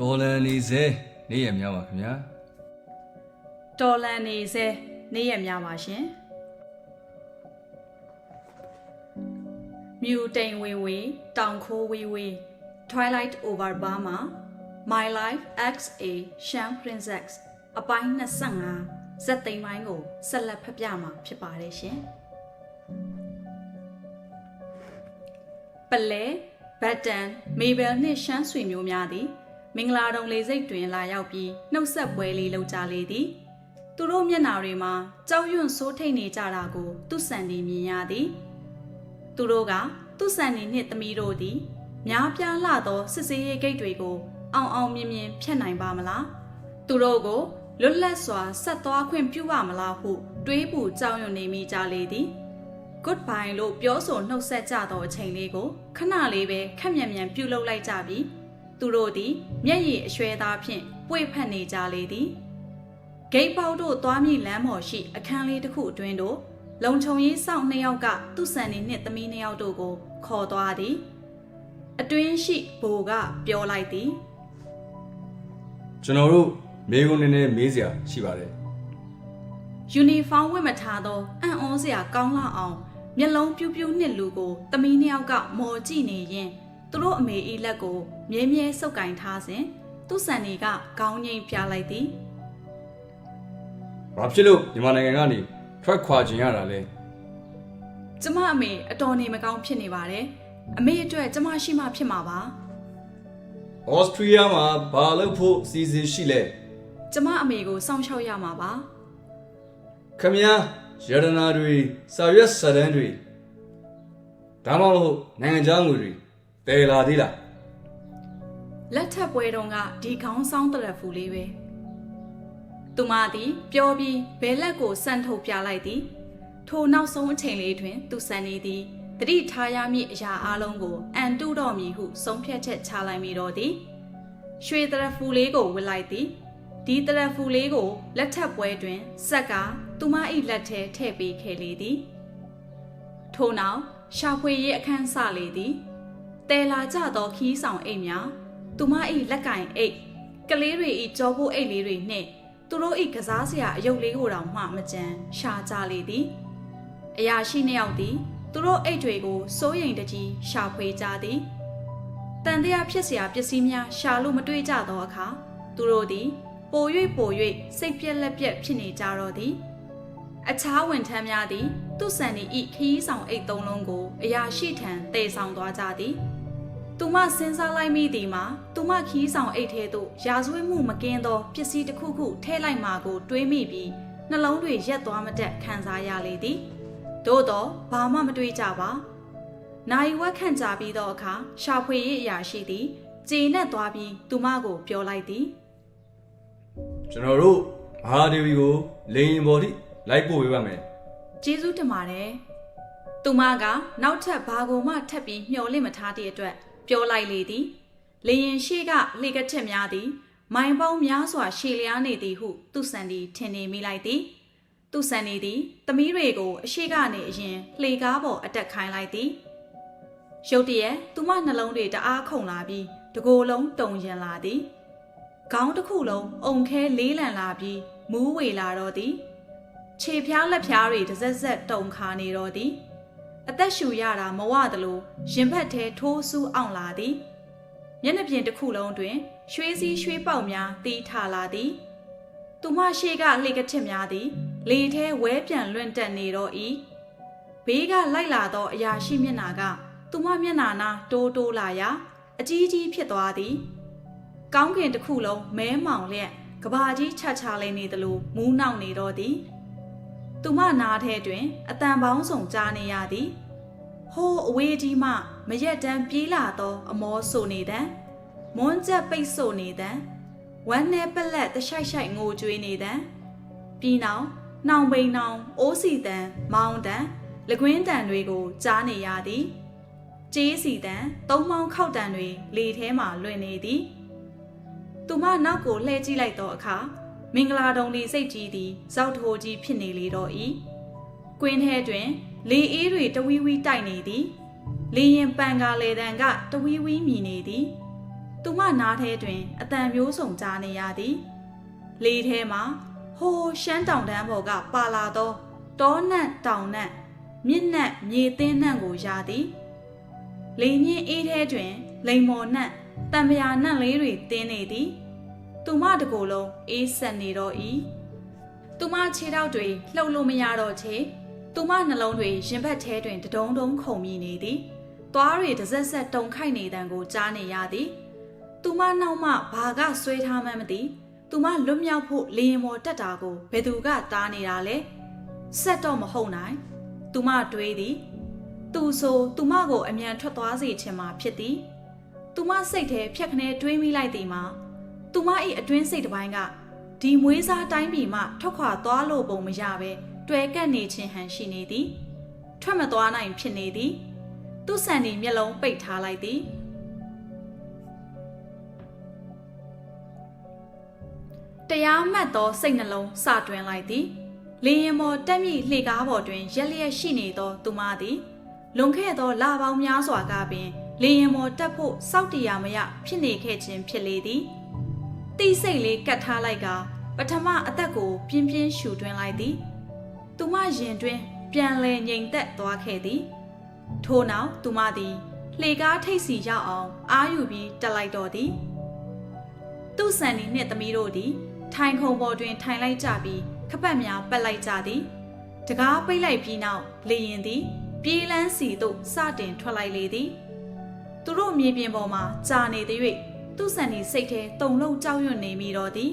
ဒေါ်လန်နေစေနေရများပါခင်ဗျာတော်လန်နေစေနေ့ရက်များပါရှင်မြူတိန်ဝေဝေတောင်ခိုးဝေဝေ Twilight over Burma My Life X A Sham Princess အပိုင်း25ဇက်သိမ်းပိုင်းကိုဆက်လက်ဖတ်ပြမှာဖြစ်ပါတယ်ရှင်ပလဲဘတ်တန်မေဘယ်နှင့်ရှမ်းဆွေမျိုးများသည် မင်္ဂလာတုံလေစိတ်တွင်လာရောက်ပြီးနှုတ်ဆက်ပွဲလေးလုပ်ကြလေသည်သူတို့မျက်နှာတွေမှာကြောက်ရွံ့ဆိုးထိတ်နေကြတာကိုသူ့ဆန်ဒီမြင်ရသည်သူတို့ကသူ့ဆန်ဒီနှင့်သမီးတို့သည်များပြားလှသောစစ်စေးရေးဂိတ်တွေကို အောင်အောင်မြင်မြင်ဖျက်နိုင်ပါမလားသူတို့ကိုလွတ်လပ်စွာဆက်သွားခွင့်ပြုပါမလားဟုတွေးပူကြောက်ရွံ့နေမိကြလေသည် goodbye လို့ပြောဆိုနှုတ်ဆက်ကြသောအချိန်လေးကိုခဏလေးပဲခက်မြန်မြန်ပြုတ်လုလိုက်ကြပြီး သူတို့သည် မျက်ရည်အရွှဲသားဖြင့်ပွေဖက်နေကြလေသည်ဂိတ်ပေါက်တို့သွားမိလမ်းပေါ်ရှိ အခန်းလေးတစ်ခုအတွင်းတို့လုံခြုံရေးစောင့်နှစ်ယောက်ကသူ့ဆန်နေနှင့်သမီးနှစ်ယောက်တို့ကို ခေါ်သွားသည် အတွင်းရှိဘိုကပြောလိုက်သည်ကျွန်တော်တို့မေကုန်းနေနေမေးစရာရှိပါတယ်ယူနီဖောင်းဝတ်မထားသောအံ့ဩစရာကောင်းလာအောင်မျက်လုံးပြူးပြူးနှစ်လူကိုသမီးနှစ်ယောက်ကမော်ကြည့်နေရင် သူတို့အမေဤလက်ကိုမြဲမြဲစုပ်ကင်ထားစဉ်သူ့ဆန်နေကခေါင်းငိမ့်ပြလိုက်သည်ဘာဖြစ်လို့မြန်မာနိုင်ငံကနေထွက်ခွာခြင်းရတာလဲကျမအမေအတော်နေမကောင်းဖြစ်နေပါတယ်အမေအတွက်ကျမရှိမှဖြစ်မှာပါဩစတြီးယားမှာဘာလို့ဖို့အစီအစဉ်ရှိလဲကျမအမေကိုစောင့်ရှောက်ရမှာပါခမညာရတနာတွေစာရွက်စာတမ်းတွေဒါမှမဟုတ်နိုင်ငံခြားငွေတွေ တည်လာသေးလားလက်ထပ်ပွဲတုန်းကဒီခေါင်းဆောင်တရက်ဖူလေးပဲသူမသည်ပြောပြီးဘဲလက်ကိုစန့်ထုတ်ပြလိုက်သည်ထိုနောက်ဆုံးအချိန်လေးတွင် သူစံနေသည်တတိထားရမည့်အရာအလုံးကိုအန်တုတော်မည်ဟုဆုံးဖြတ်ချက်ချလိုက်မိတော့သည်ရွှေတရက်ဖူလေးကိုဝစ်လိုက်သည်ဒီတရက်ဖူလေးကိုလက်ထပ်ပွဲတွင်ဆက်ကသူမ၏လက်ထဲထည့်ပေးခဲ့လေသည်ထို့နောက်ရှာဖွေရေးအခန်းစလေသည် တဲလာကြသောခီးဆောင်အိတ်များသူမ၏လက်ကင်အိတ်ကလေးတွေ၏ကြောဖို့အိတ်လေးတွေနှင့်သူတို့၏ကစားစရာအယုတ်လေးကိုတောင်မှမကြမ်းရှာကြလေသည်အရာရှိနှစ်ယောက်သည်သူတို့အိတ်တွေကိုစိုးရိမ်တကြီးရှာဖွေကြသည်တန်တရားဖြစ်စရာပစ္စည်းများရှာလို့မတွေ့ကြသောအခါသူတို့သည် ပို၍ပို၍စိတ်ပြက်လက်ပြက်ဖြစ်နေကြတော့သည်အခြားဝန်ထမ်းများသည် သူစံဒီဤခရီးဆောင်အိတ်သုံးလုံးကို အရာရှိထံတည်ဆောင်သွားကြသည် သူမစဉ်းစားလိုက်မိသည်မှာသူမခရီးဆောင်အိတ်ထဲသို့ရာဇဝတ်မှုမကင်းသောပစ္စည်းတစ်ခုခုထည့်လိုက်မှာကို တွေးမိပြီးနှလုံးတွေရက်သွားမတက်ခံစားရလေသည်သို့တော့ဘာမှမတွေးကြပါနိုင်ဝက်ခန့်ကြပြီးသောအခါရှာဖွေရေးအရာရှိသည်ကျေနပ်သွားပြီးသူမကိုပြောလိုက်သည်ကျွန်တော်တို့မဟာဒေဝီကိုလေရင်ပေါ်ထိလိုက်ပို့ပေးပါမယ်ကျေးဇူးတင်ပါတယ်။သူမကနောက်ထပ်ဘာကိုမှထပ်ပြီးမျှော်လင့်မထားသည့်အတွက် ပြောလိုက်လေသည်။လေရင်ရှိကလေကက်ချက်များသည် မိုင်ပေါင်းများစွာရှည်လျားနေသည်ဟုသူဆန်သည်ထင်နေမိလိုက်သည်။သူဆန်နေသည်သမီးတွေကိုအရှိကနေအရင်လှေကားပေါ်အတက်ခိုင်းလိုက်သည်။ရုတ်တရက်သူမနှလုံးတွေတအားခုန်လာပြီးတကိုယ်လုံးတုန်ရင်လာသည်။ခေါင်းတစ်ခုလုံးအုံခဲလေးလံလာပြီးမူးဝေလာတော့သည်။ခြေဖျားလက်ဖျားတွေတစ်စက်စက်တုံခါနေတော့သည် အသက်ရှူရတာမဝသလိုရင်ဘတ်ထဲထိုးဆူးအောင်လာသည်မျက်နှာပြင်တစ်ခုလုံးတွင် ရွှေစည်းရွှေပေါက်များတီးထလာသည်သူမရှိကလှေကထစ်များသည် လေထဲဝဲပြန်လွင့်တက်နေတော့၏ဘေးကလိုက်လာသောအရာရှိမျက်နာက သူမမျက်နာနာတိုးတိုးလာရာအကြီးကြီးဖြစ်သွားသည်ကောင်းကင်တစ်ခုလုံးမဲမောင်လျက်ကဘာကြီးချချလိမ့်နေသလိုမူးနောက်နေတော့သည်သူမနားထဲတွင်အတန်ပေါင်းစုံကြားနေရသည် ဟိုးအဝေးကြီးမှမရက်တမ်းပြေးလာသော အမောဆိုနေတံမွန်းကျက်ပိတ်ဆိုနေတံဝမ်းနဲ့ပလက်တရှိုက်ရှိုက်ငိုကြွေးနေတံပြီးနောက်နှောင်ပိန်နှောင်အိုးစီတံမောင်းတံလကွင်းတံတွေကိုကြားနေရသည်ကျေးစီတံသုံးမောင်းခောက်တံတွေလေထဲမှလွင့်နေသည်သူမနောက်ကိုလှည့်ကြည့်လိုက်သောအခါမင်္ဂလာတုံလီစိတ်ကြီးသည်ဇောက်ထိုးကြီးဖြစ်နေလေတော့၏ကွင်းထဲတွင် လေအေးတွေတဝီဝီတိုက်နေသည်လေရင်ပန်ကားလေတံကတဝီဝီမြည်နေသည်သူမနားထဲတွင်အတန်မျိုးစုံကြားနေရသည်လေထဲမှာဟိုးရှမ်းတောင်တန်းပေါ်ကပါလာသောတောနန့်တောင်နန့်မြင့်နန့်မြေသင်းနန့်ကိုရသည်လေညင်းအေးထဲတွင် လိန်မော်နန့်တံမြာနန့်လေးတွေတင်းနေသည်သူမတကိုယ်လုံးအေးဆက်နေတော့၏သူမခြေထောက်တွေလှုပ်လို့မရတော့ချေ သူမနှလုံးတွေရင်ဘတ်ထဲတွင်တဒုံဒုံခုန်မိနေသည်သွားတွေတစ်စက်ဆက်တုန်ခိုက်နေတန်ကိုကြားနေရသည်သူမနောက်မှဘာကဆွဲထားမှန်းမသိသူမလွတ်မြောက်ဖို့လေရင်မော်တက်တာကိုဘယ်သူကတားနေတာလဲဆက်တော့မဟုတ်နိုင်သူမတွေးသည်သူဆိုသူမကိုအမြန်ထွက်သွားစေချင်မှာဖြစ်သည်သူမစိတ်ထဲဖြက်ခနဲတွေးမိလိုက်သည်မှာသူမ၏အတွင်းစိတ်တစ်ပိုင်းကဒီမွေးစားတိုင်းပြည်မှထွက်ခွာသွားလို့ပုံမရပဲ တွဲကပ်နေခြင်းဟန်ရှိနေသည် ထွက်မသွားနိုင်ဖြစ်နေသည် သူ့ဆန်ဒီမျက်လုံးပိတ်ထားလိုက်သည်တရားမှတ်သောစိတ်နှလုံးစတွင်လိုက်သည်လေရင်မော်တက်မြင့်လှေကားပေါ်တွင်ရက်လျက်ရှိနေသောသူမသည်လွန်ခဲ့သောလပေါင်းများစွာကပင် လေရင်မော်တက်ဖို့စောက်တရားမရဖြစ်နေခဲ့ခြင်းဖြစ်လေသည်တိစိတ်လေးကတ်ထားလိုက်ကပထမအသက်ကိုပြင်းပြင်းရှူတွင်လိုက်သည် သူမရင်တွင်ပြန်လဲငြိမ်သက်သွားခဲ့သည်ထို့နောက်သူမသည်လှေကားထိတ်စီရောက်အောင်အာယူပြီးတက်လိုက်တော်သည်သူ့ဆန်နီနှင့်သမီးတို့သည် ထိုင်ခုံပေါ်တွင် ထိုင်လိုက်ကြပြီးခပတ်များပက်လိုက်ကြသည်တကားပိတ်လိုက်ပြီးနောက်လေရင်သည် ပြေးလန်းစီသို့စတင်ထွက်လိုက်လေသည်သူတို့မြေပြင်ပေါ်မှာကြာနေသည်၍သူ့ဆန်နီစိတ်ထဲတုန်လုံးကြောက်ရွံ့နေမိတော့သည်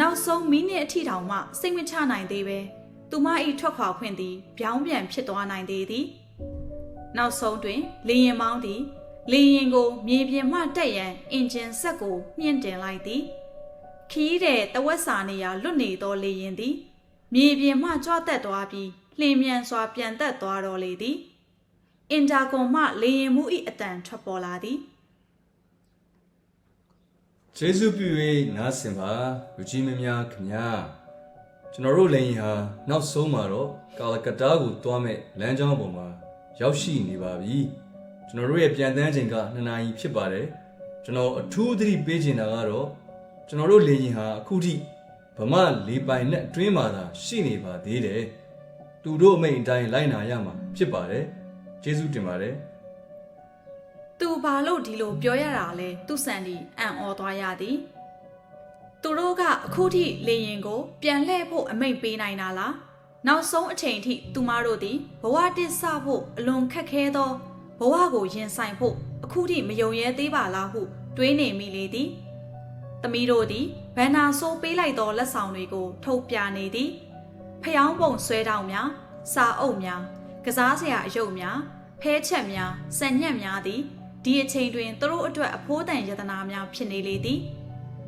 နောက်ဆုံးမိနစ်အထိတောင်မှစိတ်မချနိုင်သေးပဲ သူမ၏ထွက်ခွာခွင့်သည်ပြောင်းပြန်ဖြစ်သွားနိုင်သေးသည်နောက်ဆုံးတွင်လေရင်မောင်းသည်လေရင်ကိုမြေပြင်မှတက်ရန်အင်ဂျင်ဆက်ကိုမြင့်တင်လိုက်သည်ခီးတဲ့တဝက်စာနေရာလွတ်နေသောလေရင်သည်မြေပြင်မှကြွတက်သွားပြီးလှင်မြန်စွာပြန်တက်သွားတော်လေသည်အင်တာကွန်မှလေရင်မှု၏အတန်ထွက်ပေါ်လာသည်ကျေးဇူးပြု၍နားဆင်ပါလူကြီးမင်းများခင်ဗျာ ကျွန်တော်တို့လည်းရင်ဟာနောက်ဆုံးမှာတော့ကာလကတားကိုတွားမဲ့လမ်းကြောင်းပေါ်မှာရောက်ရှိနေပါပြီကျွန်တော်တို့ရဲ့ပြန်တန်းချိန်က2နာရီဖြစ်ပါတယ်ကျွန်တော်အထူးသတိပေးချင်တာကတော့ကျွန်တော်တို့လေရင်ဟာအခုထိဗမာလေပိုင်နဲ့အတွင်းမှာသာရှိနေပါသေးတယ်သူတို့အမိန့်အတိုင်းလိုက်နာရမှာဖြစ်ပါတယ်ကျေးဇူးတင်ပါတယ်သူဘာလို့ဒီလိုပြောရတာလဲသူဆန်ဒီအံ့ဩသွားရသည် သူတို့ကအခုထိလေရင်ကို ပြန်လှည့်ဖို့အမိန့်ပေးနိုင်တာလားနောက်ဆုံးအချိန်ထိသူမတို့သည်ဘဝတစ်ဆဖို့အလွန်ခက်ခဲသောဘဝကိုရင်ဆိုင်ဖို့အခုထိမယုံရဲသေးပါလားဟုတွေးနေမိလေသည်သမီးတို့သည်ဘန်နာဆိုးပေးလိုက်သောလက်ဆောင်တွေကို ထုတ်ပြနေသည်ဖျောင်းပုံဆွဲတောင်များစာအုပ်များကစားစရာအယုတ်များဖဲချက်များစံညက်များသည်ဒီအချိန်တွင်သူတို့အတွက်အဖိုးတန်ယတနာများဖြစ်နေလေသည်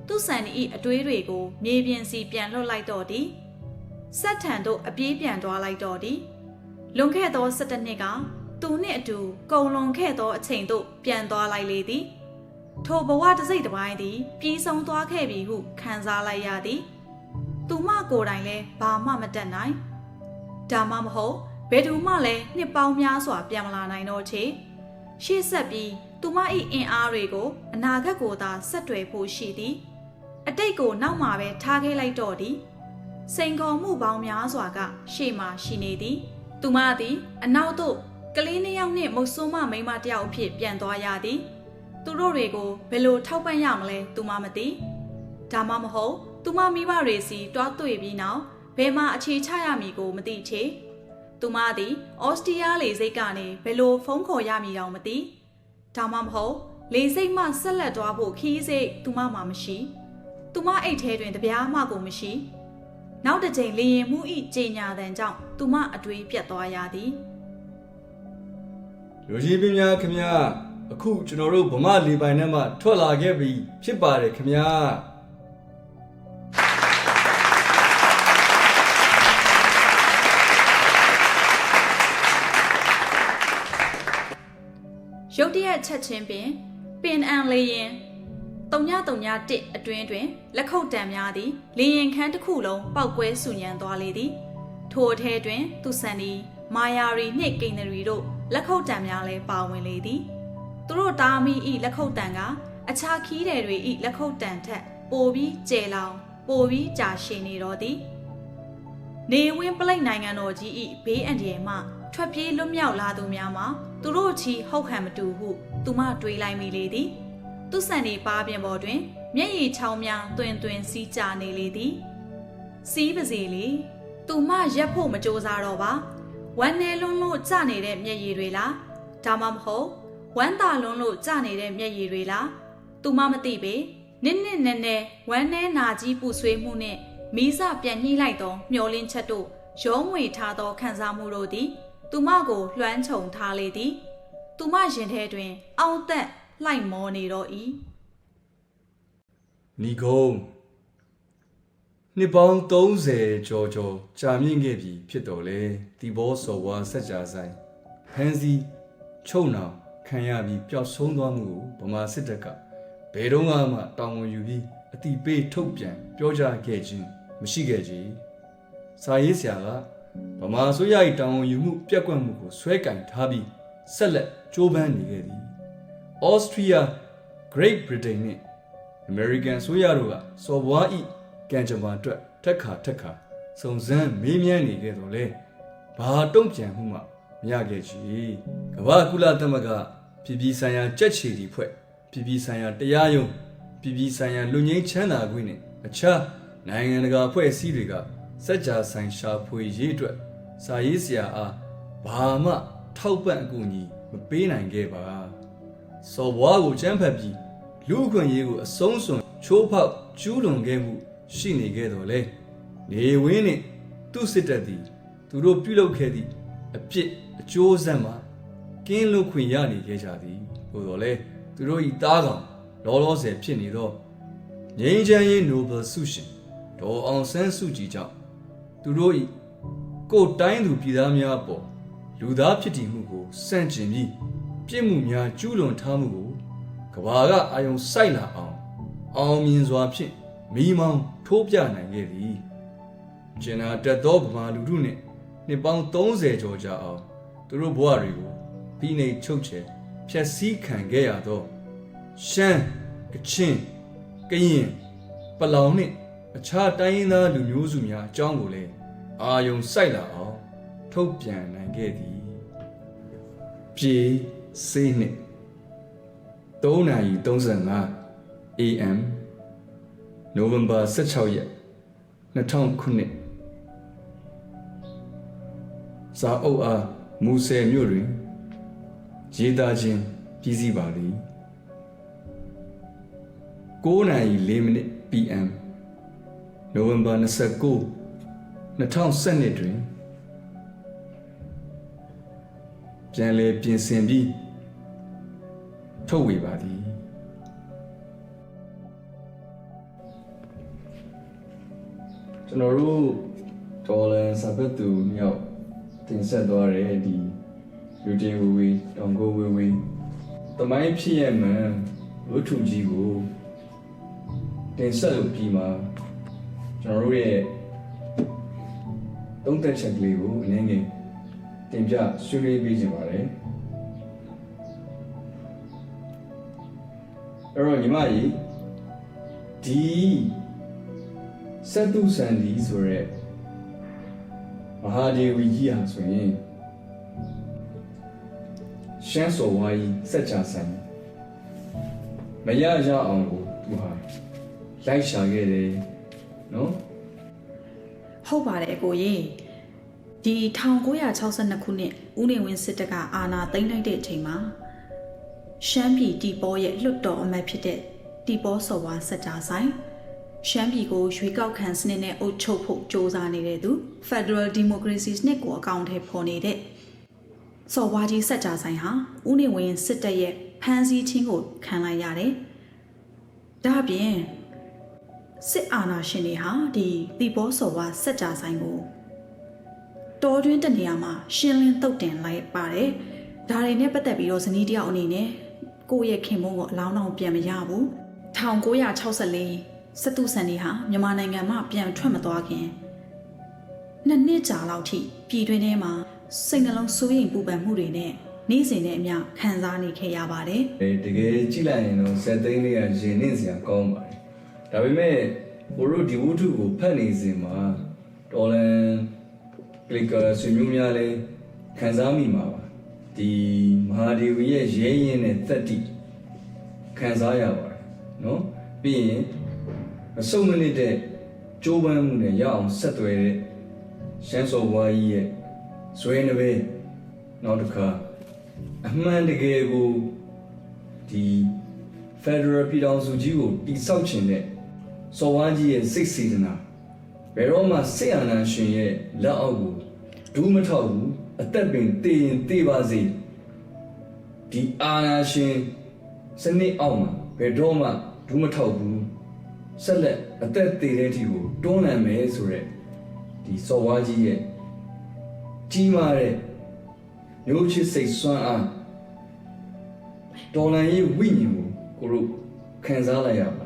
သူဆန်ဤအတွေးတွေကိုမြေပြင်စီပြန်လွှတ်လိုက်တော့သည်ဆက်ထန်တို့အပြေးပြန်သွားလိုက်တော့သည်လွန်ခဲ့သော17နှစ်ကသူနှင့်အတူကုံလွန်ခဲ့သောအချိန်သို့ပြန်သွားလိုက်လေသည်ထိုဘဝတစ်စိတ်တစ်ပိုင်းသည်ပြီးဆုံးသွားခဲ့ပြီဟုခံစားလိုက်ရသည်သူမကိုယ်တိုင်လည်းဘာမှမတတ်နိုင်ဒါမှမဟုတ်ဘယ်သူမှလည်းနှစ်ပေါင်းများစွာပြန်မလာနိုင်တော့ချေရှေ့ဆက်ပြီးသူမ၏အင်အားတွေကိုအနာဂတ်ကိုသာဆက်တွယ်ဖို့ရှိသည် အတိတ်ကိုနောက်မှပဲထားခဲ့လိုက်တော့သည်စိန်ခေါ်မှုပေါင်းများစွာက ရှေ့မှရှိနေသည်သူမသည် အနောက်သို့ကလေးနှစ်ယောက်နှင့်မုတ်ဆိုးမမိန်းမတစ်ယောက်အဖြစ်ပြန်သွားရသည်သူတို့တွေကိုဘယ်လိုထောက်ပံ့ရမလဲသူမမသိဒါမှမဟုတ်သူမမိဘတွေစီတွားတွေ့ပြီးနောက်ဘယ်မှာအခြေချရမည်ကိုမသိချေသူမသည်အော်စတြီးယားလေဆိပ်ကနေဘယ်လိုဖုန်းခေါ်ရမည်တောင်မသိဒါမှမဟုတ်လေဆိပ်မှဆက်လက်သွားဖို့ခီးစိတ်သူမမှမရှိ သူမအိတ်ထဲတွင်တပြားမှကိုမရှိနောက်တစ်ချိန်လေရင်မှုဤကြေညာတန်ကြောင့်သူမအတွေးပြတ်သွားရသည်လူကြီးပင်များခင်ဗျာအခုကျွန်တော်တို့ဗမာလေပိုင်ထဲမှာထွက်လာခဲ့ပြီဖြစ်ပါတယ်ခင်ဗျာရုတ်တရက်ချက်ချင်းပင်ပင်အံလေရင် 3931အတွင်းတွင်လက်ခုပ်တံများသည်လေရင်ခန်းတစ်ခုလုံးပောက်ကွဲဆူညံသွားလေသည်ထိုအထဲတွင် သူဆန်ဒီမာယာရီနှင့်ကိန်းနရီတို့လက်ခုပ်တံများလည်းပါဝင်လေသည်သူတို့တာမီဤလက်ခုပ်တံကအခြားခီးတယ်တွေဤလက်ခုပ်တန်ထက် ပိုပြီးကျဲလောင် ပိုပြီးကြာရှည်နေတော့သည်နေဝင်းပလိတ်နိုင်ငံတော်ကြီးဤဘေးအန္တရာယ်မှထွက်ပြေးလွတ်မြောက်လာသူများမှာသူတို့ချီဟုတ်ခံမတူဟု သူမတွေးလိုက်မိလေသည် သူဆန်နေပါပြင်ပေါ်တွင် မျက်ရည်ချောင်းများတွင်တွင်စီးကြနေလေသည်စီးပါစေလေသူမရက်ဖို့မကြိုးစားတော့ပါဝမ်းနေလွန်းလို့ကြနေတဲ့မျက်ရည်တွေလားဒါမှမဟုတ်ဝမ်းသာလွန်းလို့ကြနေတဲ့မျက်ရည်တွေလားသူမမသိပေနစ်နစ်နဲနဲဝမ်းနေနာကြီးပူဆွေးမှုနဲ့မီးစပြန်ညှိလိုက်သောမျောလင်းချက်တို့ရောငွေထားသောခံစားမှုတို့သည် သူမကိုလွှမ်းခြုံထားလေသည် သူမရင်ထဲတွင် အောက်သက် လှိုက်မောနေတော့၏နီကုံနှစ်ပေါင်း30ကျော်ကျော်ကြာမြင့်ခဲ့ပြီဖြစ်တော်လေဒီဘောစော်ဝါဆက်ကြဆိုင်ဖန်စီချုံနောင်ခံရပြီးပျောက်ဆုံးသွားမှုကိုဗမာစစ်တပ်ကဘယ်တော့မှတောင်းဝန်ယူပြီးအတိပေးထုတ်ပြန်ပြောကြားခဲ့ခြင်းမရှိခဲ့ကြ။စာရေးဆရာကဗမာဆိုရ၏တောင်းဝန်ယူမှုပြက်ကွက်မှုကိုဆွဲကင်ထားပြီးဆက်လက်ကြိုးပမ်းနေခဲ့သည်။ Austria, Great Britain နဲ့ American ဆိုရတို့ကစော်ဘွားဤကံကြမ္မာအတွက်တက်ခါတက်ခါစုံစမ်းမေးမြန်းနေခဲ့တော့လေဘာတုံ့ပြန်မှုမှမရခဲ့ချေကမ္ဘာကုလသမဂ္ဂပြည်ပြည်ဆိုင်ရာကြက်ချီတီဖွဲ့ပြည်ပြည်ဆိုင်ရာတရားရုံးပြည်ပြည်ဆိုင်ရာလူငင်းချမ်းသာခွင့်နဲ့အခြားနိုင်ငံတကာအဖွဲ့အစည်းတွေကစက်ကြာဆိုင်ရှာဖွေရေးအတွက်စာရေးဆရာအားဘာမှထောက်ပံ့အကူအညီမပေးနိုင်ခဲ့ပါ စော်ဘွားကိုချမ်းဖတ်ပြီးလူအခွင့်အရေးကိုအဆုံးစွန်ချိုးဖောက်ကျူးလွန်ခဲ့မှုရှိနေခဲ့တော်လဲနေဝင်းနဲ့သူ့စစ်တပ်သည်သူတို့ပြုလုပ်ခဲ့သည့်အပြစ်အကျိုးဆက်မှာကင်းလွတ်ခွင့်ရနေခဲ့ကြသည်သို့တော်လဲသူတို့ဤသားကောင်လောလောဆယ်ဖြစ်နေသောငြိမ်းချမ်းရေးနိုဘယ်ဆုရှင်ဒေါ်အောင်ဆန်းစုကြည်ကြောင့်သူတို့ဤကိုယ်တိုင်းသူပြည်သားများအပေါ်လူသားဖြစ်တည်မှုကိုစန့်ကျင်ပြီး ပြစ်မှုများကျူးလွန်ထားမှုကိုကဘာကအာယုံစိုက်လာအောင်အောင်မြင်စွာဖြင့်မိမောင်းထိုးပြနိုင်ခဲ့သည်ကျင်နာတက်သောဗမာလူထုနှင့်နှစ်ပေါင်း30ကျော်ကြာအောင်သူတို့ဘဝတွေကိုပြီးနေချုပ်ချယ်ဖျက်ဆီးခံခဲ့ရသောရှမ်းကချင်ကရင်ပလောင်နှင့်အခြားတိုင်းရင်းသားလူမျိုးစုများအကြောင်းကိုလည်းအာယုံစိုက်လာအောင်ထုတ်ပြန်နိုင်ခဲ့သည်ပြေ စေးနှင့်3:35 AM နိုဝင်ဘာ16ရက်2000ခုနှစ်စာအုပ်အားမူဆယ်မြို့တွင်ရေးသားခြင်းပြီးစီးပါသည်9:04မိနစ် PM နိုဝင်ဘာ29 2012တွင်ပြန်လည်ပြင်ဆင်ပြီး ထုတ်ဝေပါသည်ကျွန်တော်တို့ဒေါ်လန်စာပတ်သူမြောက်တင်ဆက်သွားတဲ့ဒီယူတင်ဝီဝီတောင်ကိုဝီဝီတမိုင်းဖြစ်ရမှန်ဝတ္ထုကြီးကိုတင်ဆက်လို့ပြီးမှကျွန်တော်တို့ရဲ့သုံးသက်ချက်ကလေးကိုအနည်းငယ်တင်ပြဆွေးနွေးပေးခြင်းပါတယ် အဲ့တော့ညီမကြီးဒီစက်တုဆန်ဒီဆိုရက်မဟာဒေဝီကြီးဟာဆိုရင်ရှမ်းစော်ဝါးကြီးစက်ချဆိုင်မရရအောင်ကိုသူဟာလိုက်ရှာခဲ့တယ်နော်ဟုတ်ပါတယ်အကိုကြီးဒီ1962ခုနှစ်ဦးနေဝင်းစစ်တပ်ကအာဏာသိမ်းလိုက်တဲ့အချိန်မှာ ရှမ်းပြည်တီပေါ်ရဲ့လွတ်တော်အမတ်ဖြစ်တဲ့တီပေါ်စော်ဝါစက်တာဆိုင်ရှမ်းပြည်ကိုရွေးကောက်ခံစနစ်နဲ့အုပ်ချုပ်ဖို့စ조사နေတဲ့သူ Federal Democracy စနစ်ကိုအကောင့်ထဲပေါ်နေတဲ့စော်ဝါကြီးစက်တာဆိုင်ဟာဦးနေဝင်းစစ်တပ်ရဲ့ဖမ်းဆီးခြင်းကိုခံလိုက်ရတယ်။ဒါ့အပြင်စစ်အာဏာရှင်တွေဟာဒီတီဘောစော်ဝါစက်ကြဆိုင်ကိုတော်တွင်းတနေရာမှာရှင်းလင်းတုတ်တင်လိုက်ပါတယ်။ဒါတွေနဲ့ပတ်သက်ပြီးတော့ဇနီးတယောက်အနေနဲ့ ကိုယ့်ရဲ့ခင်မုန်းကိုအလောင်းအောင်ပြန်မရဘူး။1964စစ်သူဆန်ဒီဟာမြန်မာနိုင်ငံမှာပြန်ထွက်မသွားခင်နှစ်နှစ်ကြာလောက်ထိပြည်တွင်းထဲမှာစိတ်နှလုံးစိုးရိမ်ပူပန်မှုတွေနဲ့နေ့စဉ်နဲ့အမျှခံစားနေခဲ့ရပါတယ်အဲတကယ်ကြည့်လိုက်ရင်တော့ဇက်သိန်းလေးကရင်နှင်းစရာကောင်းပါတယ်ဒါပေမဲ့ဘို့တို့ဒီဝတ္ထုကိုဖတ်နေစဉ်မှာတော်လန်ကလစ်ကာဆွေမျိုးများလည်းခံစားမိမှာပါ ဒီမဟာဒေဝီရဲ့ရဲရင်နဲ့သက်တိခံစားရပါတယ်နော်ပြီးရင်မစုံမနစ်တဲ့ကြိုးပမ်းမှုနဲ့ရအောင်ဆက်သွယ်တဲ့ရှမ်းစော်ဘွားကြီးရဲ့ဇွဲနှပဲနောက်တစ်ခါအမှန်တကယ်ကိုဒီ Federal ပြည်ထောင်စုကြီးကိုတိဆောက်ခြင်းတဲ့စော်ဝါးကြီးရဲ့စိတ်စေတနာဘယ်တော့မှစိတ်အာဏာရှင်ရဲ့လက်အောက်ကိုဒူးမထောက်ဘူး အသက်ပင်တည်ရင်တည်ပါစေဒီအာဏာရှင်စနစ်အောက်မှာဘယ်တော့မှဒူးမထောက်ဘူးဆက်လက်အသက်တည်တဲ့အထိကိုတွန်းလှန်မယ်ဆိုရက်ဒီစော်ဝါးကြီးရဲ့ကြီးမားတဲ့မျိုးချစ်စိတ်စွမ်းအားတော်လန်ရေးဝိညာဉ်ကိုကိုတို့ခံစားလိုက်ရပါတယ်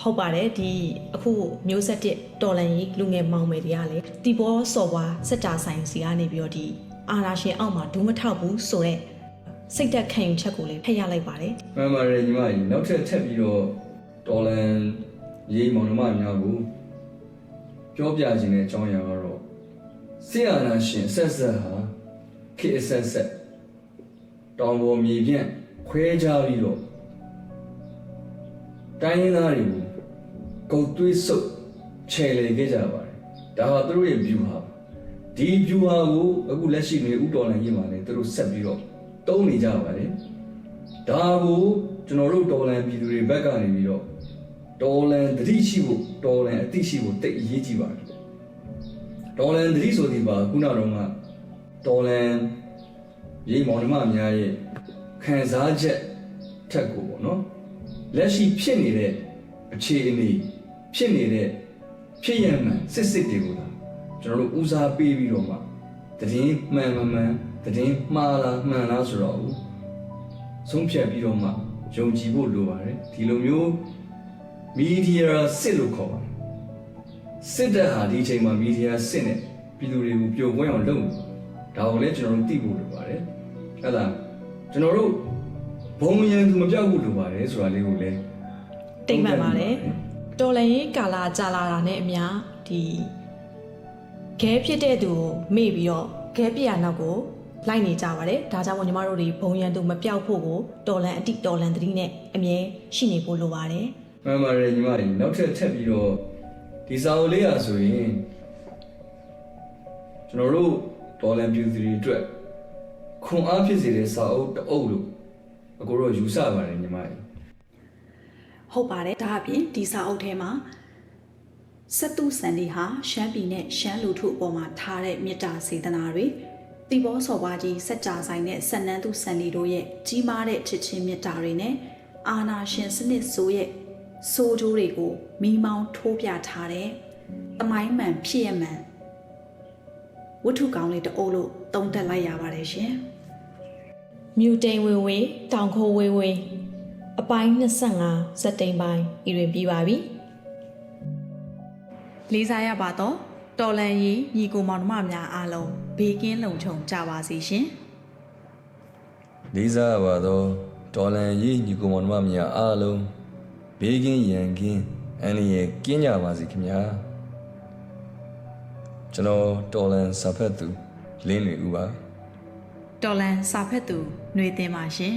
ဟုတ်ပါတယ်ဒီအခုမျိုးဆက်တစ်တော်လန်ကြီးလူငယ်မောင်မယ်တွေကလေတီဘောစော်ဝါစက်တာဆိုင်စီကနေပြီးတော့ဒီအာရာရှင်အောက်မှာဒူးမထောက်ဘူးဆိုတော့စိတ်သက်ခံယူချက်ကိုလည်းဖက်ရလိုက်ပါတယ်မှန်ပါတယ်ညီမကြီးနောက်ထပ်ထပ်ပြီးတော့တော်လန်ရေးမောင်နှမများကိုပြောပြခြင်းတဲ့အကြောင်းအရာကတော့ဆရာနာရှင်ဆက်ဆက်ဟာခေတ်အဆက်ဆက်တောင်ပေါ်မြေပြန့်ခွဲခြားပြီးတော့ တိုင်းရင်းသားတွေကိုကုတ်သွေးဆုပ်ချယ်လေခဲ့ကြပါတယ်ဒါဟာသူတို့ရဲ့ view ဟာဒီ view ဟာကိုအခုလက်ရှိနေဥတော်လန်ရေးမှာလည်းသူတို့ဆက်ပြီးတော့တုံးနေကြပါတယ်ဒါကိုကျွန်တော်တို့တော်လန်ပြည်သူတွေဘက်ကနေပြီးတော့တော်လန်သတိရှိဖို့တော်လန်အသိရှိဖို့တိတ်အရေးကြီးပါတယ်တော်လန်သတိဆိုဒီပါခုနတော့ကတော်လန်ရေမောင်နှမများရဲ့ခံစားချက်ထက်ကိုပေါ့နော် လက်ရှိဖြစ်နေတဲ့အခြေအနေဖြစ်နေတဲ့ဖြစ်ရမှန်စစ်စစ်တွေကိုလာကျွန်တော်တို့ဦးစားပေးပြီးတော့မှတည်င်းမှန်မမှန်တည်င်းမှားလားမှန်လားဆိုတော့ဆုံးဖြတ်ပြီးတော့မှယုံကြည်ဖို့လိုပါတယ်ဒီလိုမျိုးမီဒီယာစစ်လို့ခေါ်ပါတယ်စစ်တပ်ဟာဒီအချိန်မှာမီဒီယာစစ်နဲ့ပြည်သူတွေကိုပျော်ပွဲအောင်လုပ်နေဒါကိုလည်းကျွန်တော်တို့သိဖို့လိုပါတယ်ဟုတ်လားကျွန်တော်တို့ ဘုံရန်သူမပြောက်ဘူးလိုပါတယ်ဆိုတာလေးကိုလည်းတိတ်မှန်ပါတယ်တော်လန်ကြီးကာလာကြာလာတာနဲ့အမျှဒီခဲဖြစ်တဲ့သူကိုမေ့ပြီးတော့ခဲပြရနောက်ကိုလိုက်နေကြပါတယ်ဒါကြောင့်မို့ညီမတို့တွေဘုံရန်သူမပြောက်ဖို့ကိုတော်လန်အတိတော်လန်သတိနဲ့အမြဲရှိနေဖို့လိုပါတယ်မှန်ပါတယ်ညီမတွေနောက်ထပ်ထပ်ပြီးတော့ဒီစာအုပ်လေးอ่ะဆိုရင်ကျွန်တော်တို့ဒေါ်လန်ပြူစီတွေအတွက်ခွန်အားဖြစ်စေတဲ့စာအုပ်တစ်အုပ်လို့ အကိုတော့ယူဆပါတယ်ညီမတွေဟုတ်ပါတယ်ဒါအပြင်ဒီစာအုပ်ထဲမှာစတုစန္ဒီဟာရှမ်းပြည်နဲ့ရှမ်းလူထုအပေါ်မှာထားတဲ့မေတ္တာစေတနာတွေတီဘောစော်ဘွားကြီးစက်ကြဆိုင်တဲ့ဆက်နန်းသူစန္ဒီတို့ရဲ့ကြီးမားတဲ့ချစ်ချင်းမေတ္တာတွေနဲ့အာနာရှင်စနစ်ဆိုးရဲ့ဆိုးကျိုးတွေကိုမိမောင်းထိုးပြထားတဲ့သမိုင်းမှန်ဖြစ်ရမှန်ဝတ္ထုကောင်းလေးတအိုးလို့တုံးတက်လိုက်ရပါတယ်ရှင် မြူတိန်ဝေဝေတောင်ခိုးဝေဝေအပိုင်း25စက်တိန်ပိုင်းဤတွင်ပြီးပါပြီလေးစားရပါတော့တော်လန်ရီညီကိုမောင်နှမများအားလုံးဘေးကင်းလုံခြုံကြပါစေရှင်လေးစားပါတော့ဒေါ်လန်ရေးညီကောင်မများအားလုံးဘေးကင်းရန်ကင်းအန္တရာယ်ကင်းကြပါစေခင်ဗျာကျွန်တော်ဒေါ်လန်စာဖတ်သူလင်းနေဦးပါ တော်လန်စာဖက်သူຫນွေတင်ပါရှင်